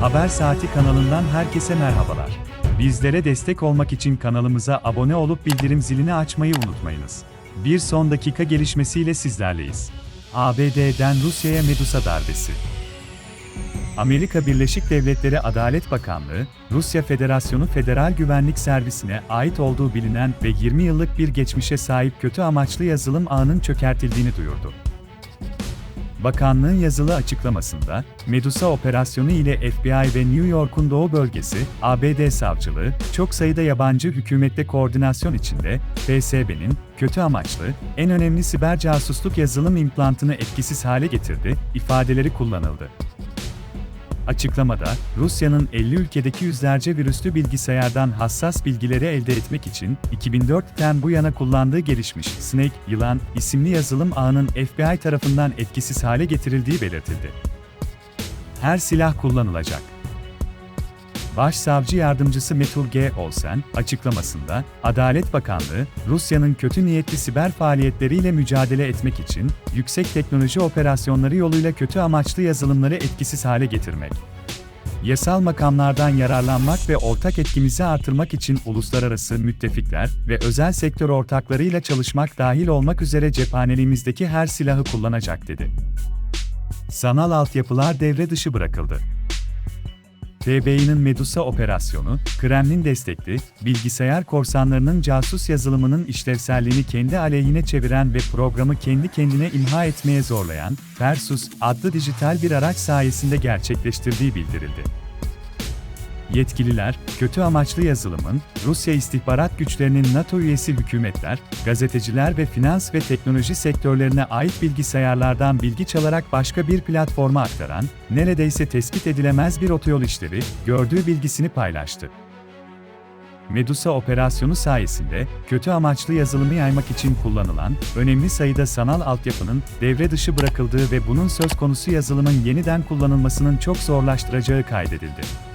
Haber Saati kanalından herkese merhabalar. Bizlere destek olmak için kanalımıza abone olup bildirim zilini açmayı unutmayınız. Bir son dakika gelişmesiyle sizlerleyiz. ABD'den Rusya'ya Medusa darbesi. Amerika Birleşik Devletleri Adalet Bakanlığı, Rusya Federasyonu Federal Güvenlik Servisi'ne ait olduğu bilinen ve 20 yıllık bir geçmişe sahip kötü amaçlı yazılım ağının çökertildiğini duyurdu. Bakanlığın yazılı açıklamasında, Medusa operasyonu ile FBI ve New York'un doğu bölgesi, ABD savcılığı, çok sayıda yabancı hükümette koordinasyon içinde, FSB'nin, kötü amaçlı, en önemli siber casusluk yazılım implantını etkisiz hale getirdi, ifadeleri kullanıldı. Açıklamada, Rusya'nın 50 ülkedeki yüzlerce virüslü bilgisayardan hassas bilgileri elde etmek için 2004'ten bu yana kullandığı gelişmiş Snake, Yılan isimli yazılım ağının FBI tarafından etkisiz hale getirildiği belirtildi. Her silah kullanılacak. Başsavcı Yardımcısı Metul G. Olsen, açıklamasında, Adalet Bakanlığı, Rusya'nın kötü niyetli siber faaliyetleriyle mücadele etmek için, yüksek teknoloji operasyonları yoluyla kötü amaçlı yazılımları etkisiz hale getirmek, yasal makamlardan yararlanmak ve ortak etkimizi artırmak için uluslararası müttefikler ve özel sektör ortaklarıyla çalışmak dahil olmak üzere cephaneliğimizdeki her silahı kullanacak dedi. Sanal altyapılar devre dışı bırakıldı. FBI'nin Medusa operasyonu, Kremlin destekli, bilgisayar korsanlarının casus yazılımının işlevselliğini kendi aleyhine çeviren ve programı kendi kendine imha etmeye zorlayan, Persus adlı dijital bir araç sayesinde gerçekleştirdiği bildirildi. Yetkililer, kötü amaçlı yazılımın, Rusya istihbarat güçlerinin NATO üyesi hükümetler, gazeteciler ve finans ve teknoloji sektörlerine ait bilgisayarlardan bilgi çalarak başka bir platforma aktaran, neredeyse tespit edilemez bir otoyol işlevi, gördüğü bilgisini paylaştı. Medusa operasyonu sayesinde, kötü amaçlı yazılımı yaymak için kullanılan, önemli sayıda sanal altyapının devre dışı bırakıldığı ve bunun söz konusu yazılımın yeniden kullanılmasının çok zorlaştıracağı kaydedildi.